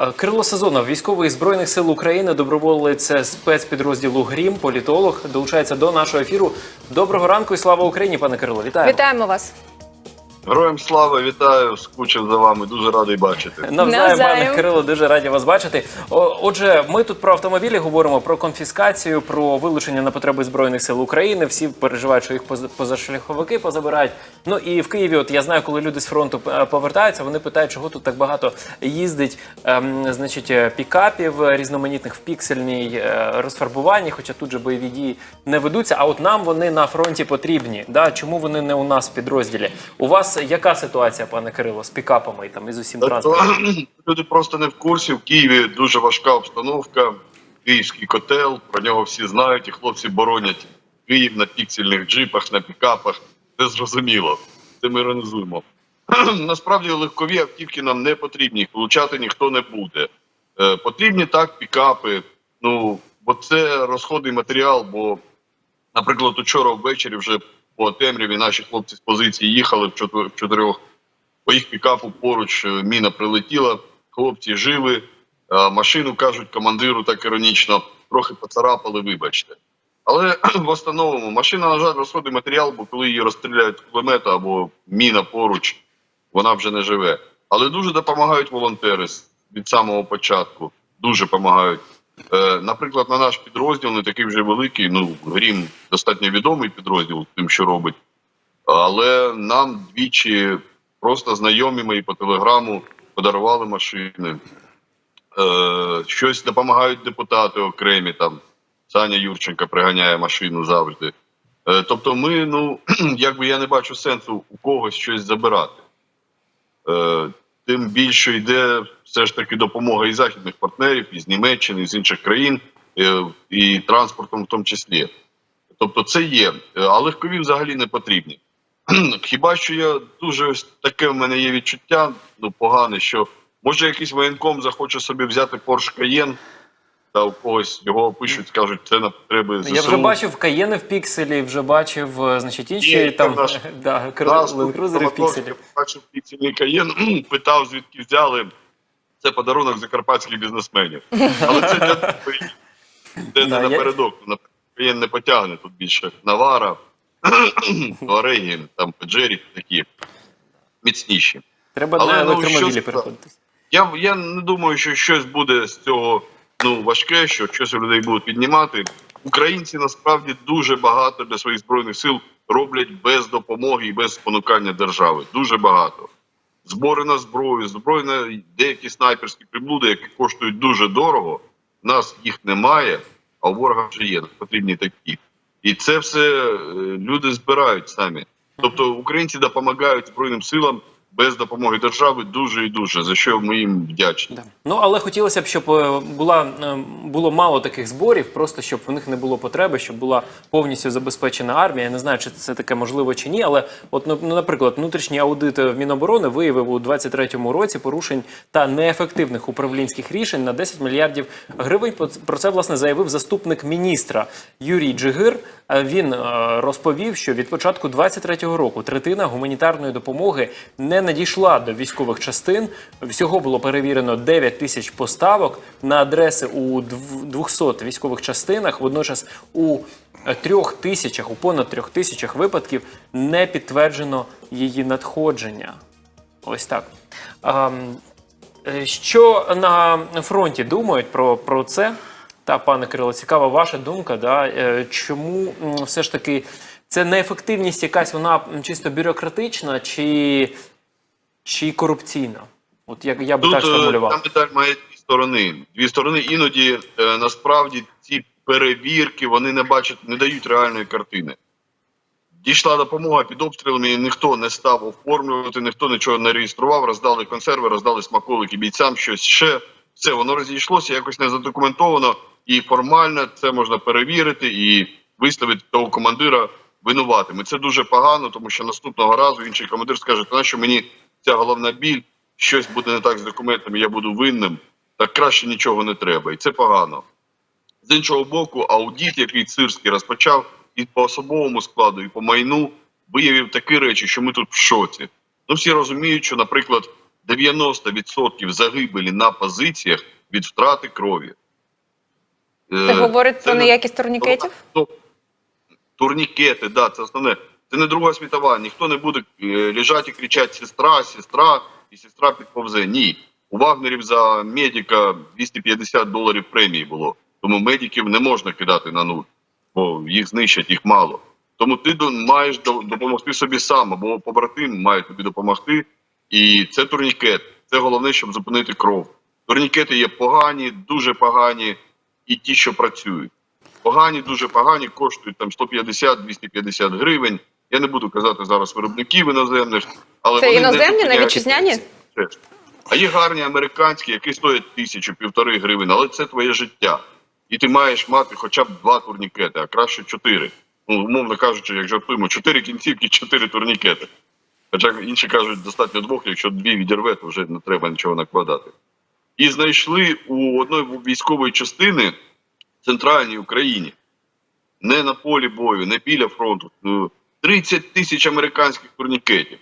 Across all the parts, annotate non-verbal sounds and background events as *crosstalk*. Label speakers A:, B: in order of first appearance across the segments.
A: Е, Кирило Сезонов, військовий збройних сил України, доброволець спецпідрозділу Грім, політолог, долучається до нашого ефіру. Доброго ранку і слава Україні, пане Кирило. Вітаємо.
B: Вітаємо вас.
C: Героям слава, вітаю, скучив за вами, дуже радий бачити.
A: Навзаєм,
B: Навзаєм.
A: пане Кирило, дуже раді вас бачити. О, Отже, ми тут про автомобілі говоримо, про конфіскацію, про вилучення на потреби збройних сил України. Всі переживають, що їх поз- позашляховики позабирають. Ну і в Києві, от я знаю, коли люди з фронту е, повертаються, вони питають, чого тут так багато їздить, ем, значить, е, пікапів різноманітних в піксельній е, розфарбуванні, хоча тут же бойові дії не ведуться. А от нам вони на фронті потрібні. Да? Чому вони не у нас в підрозділі? У вас яка ситуація, пане Кирило, з пікапами і там і з усім транспортом? *clears throat*
C: Люди просто не в курсі. В Києві дуже важка обстановка. Київський котел, про нього всі знають, і хлопці боронять Київ на піксельних джипах, на пікапах. Це зрозуміло. Це ми іронізуємо. *clears throat* Насправді легкові автівки нам не потрібні, їх вилучати ніхто не буде. Е, потрібні так пікапи. Ну, бо це розходний матеріал, бо Наприклад, учора ввечері вже по темряві наші хлопці з позиції їхали в чотир- чотирьох. По їх пікапу поруч е, міна прилетіла, хлопці живі. е, Машину кажуть командиру так іронічно, трохи поцарапали, вибачте. Але *clears throat* в основному машина, на жаль, розходний матеріал, бо коли її розстріляють з кулемета або міна поруч, вона вже не живе. Але дуже допомагають волонтери від самого початку. Дуже допомагають. Е, наприклад, на наш підрозділ не такий вже великий. Ну, Грім достатньо відомий підрозділ тим, що робить. Але нам двічі просто знайомі мої по телеграму подарували машини. Е, щось допомагають депутати окремі. Там Саня Юрченка приганяє машину завжди. Е, тобто, ми, ну *clears throat* якби я не бачу сенсу у когось щось забирати. Тим більше йде все ж таки допомога і західних партнерів, і з Німеччини, і з інших країн, е, і транспортом в тому числі. Тобто це є, Е, а легкові взагалі не потрібні. *clears throat* Хіба що я дуже ось таке в мене є відчуття, ну погане, що може якийсь воєнком захоче собі взяти Porsche Cayenne, та у когось його пишуть, скажуть, це на потреби ЗСУ.
A: Я вже бачив Каєни в пікселі, вже бачив, е, значить, інші
C: Є,
A: там
C: наш- *laughs*
A: да,
C: Нас
A: крузери в пікселі.
C: я бачив піксельний Каєн, питав, звідки взяли. Це подарунок закарпатських бізнесменів. Але це для. *laughs* Де не напередок. На Каєн не потягне тут більше. Навара, *coughs* Туареги, там Джері такі міцніші.
A: Треба
C: Але,
A: на
C: ну,
A: електромобілі
C: що
A: переходити.
C: Я, я не думаю, що щось буде з цього ну, важке, що щось у людей будуть піднімати. Українці насправді дуже багато для своїх збройних сил роблять без допомоги і без спонукання держави. Дуже багато. Збори на зброю, зброї на деякі снайперські приблуди, які коштують дуже дорого. У нас їх немає, а у ворога вже є. Потрібні такі. І це все е, люди збирають самі. Тобто українці допомагають збройним силам без допомоги держави дуже і дуже за що ми їм вдячні.
A: Да. Ну але хотілося б, щоб е, була е, було мало таких зборів, просто щоб в них не було потреби, щоб була повністю забезпечена армія. Я не знаю, чи це таке можливо чи ні. Але, от ну, ну, наприклад, внутрішній аудит в Міноборони виявив у 2023 році порушень та неефективних управлінських рішень на 10 мільярдів гривень. Про- це власне заявив заступник міністра Юрій Джигир. Е, Він е, розповів, що від початку 2023 року третина гуманітарної допомоги не надійшла до військових частин. Всього було перевірено 9 тисяч поставок на адреси у 200 військових частинах. Водночас у трьох тисячах, у понад трьох тисячах випадків не підтверджено її надходження. Ось так. Ем, е, Що на фронті думають про, про це? Та, пане Кирило, цікава ваша думка. Да? Е, Чому все ж таки це неефективність якась, вона чисто бюрократична чи, чи корупційна? От як я би
C: Тут
A: так
C: е,
A: сформулював.
C: там деталь має дві сторони. Дві сторони іноді е, насправді ці перевірки вони не бачать, не дають реальної картини. Дійшла допомога під обстрілами, і ніхто не став оформлювати, ніхто нічого не реєстрував, роздали консерви, роздали смаколики бійцям, щось ще. Все, воно розійшлося, якось не задокументовано, і формально це можна перевірити і виставити того командира винуватим. І це дуже погано, тому що наступного разу інший командир скаже, що мені ця головна біль, щось буде не так з документами, я буду винним, так краще нічого не треба. І це погано. З іншого боку, аудіт, який Цирський розпочав, і по особовому складу, і по майну виявив такі речі, що ми тут в шоці. Ну всі розуміють, що, наприклад, 90% загибелі на позиціях від втрати крові.
B: Це
C: Е,
B: говорить про неякість турнікетів?
C: Турнікети, да, це основне. Це не Друга світова. Ніхто не буде е, лежати і кричати сестра, сестра, і сестра підповзе. Ні. У Вагнерів за медика 250 доларів премії було. Тому медиків не можна кидати на нуль, бо їх знищать, їх мало. Тому ти маєш допомогти собі сам, або побратим має тобі допомогти. І це турнікет. Це головне, щоб зупинити кров. Турнікети є погані, дуже погані, і ті, що працюють. Погані, дуже погані, коштують там 150-250 гривень. Я не буду казати зараз виробників іноземних, але
B: Це
C: вони
B: іноземні, не вітчизняні?
C: А є гарні американські, які стоять тисячу, півтори гривень, але це твоє життя. І ти маєш мати хоча б два турнікети, а краще чотири. Ну, умовно кажучи, як жартуємо, чотири кінцівки, чотири турнікети. Хоча інші кажуть, достатньо двох, якщо дві відірве, то вже не треба нічого накладати. І знайшли у одної військової частини в центральній Україні, не на полі бою, не біля фронту, ну, 30 тисяч американських турнікетів.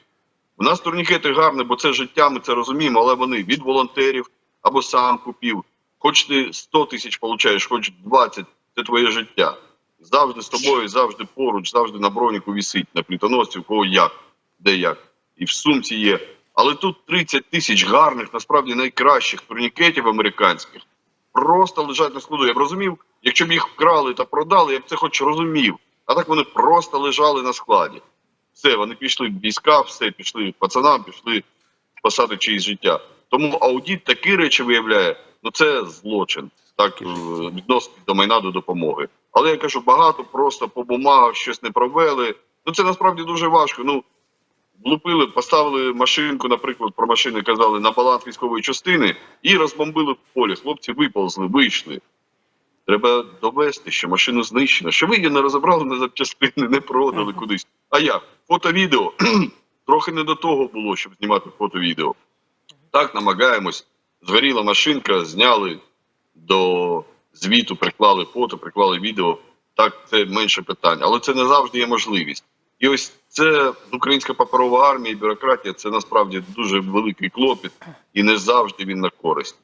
C: У нас турнікети гарні, бо це життя, ми це розуміємо, але вони від волонтерів або сам купив. Хоч ти 100 тисяч получаєш, хоч 20, це твоє життя. Завжди з тобою, завжди поруч, завжди на броніку вісить, на плітоносці, у кого як, де як. І в сумці є. Але тут 30 тисяч гарних, насправді найкращих турнікетів американських просто лежать на складу. Я б розумів, якщо б їх вкрали та продали, я б це хоч розумів. А так вони просто лежали на складі. Все, вони пішли в війська, все, пішли пацанам, пішли спасати чиїсь життя. Тому аудіт такі речі виявляє, ну це злочин, так е, відносно до майна до допомоги. Але я кажу, багато просто по бумагах щось не провели. Ну це насправді дуже важко. Ну влупили, поставили машинку, наприклад, про машини казали на баланс військової частини і розбомбили в полі. Хлопці виповзли, вийшли. Треба довести, що машину знищено, що ви її не розібрали на запчастини, не продали кудись. А як? Фото-відео. *clears throat* Трохи не до того було, щоб знімати фото-відео. Так, намагаємось. Згоріла машинка, зняли до звіту, приклали фото, приклали відео. Так, це менше питань. Але це не завжди є можливість. І ось це українська паперова армія і бюрократія це насправді дуже великий клопіт, і не завжди він на користь.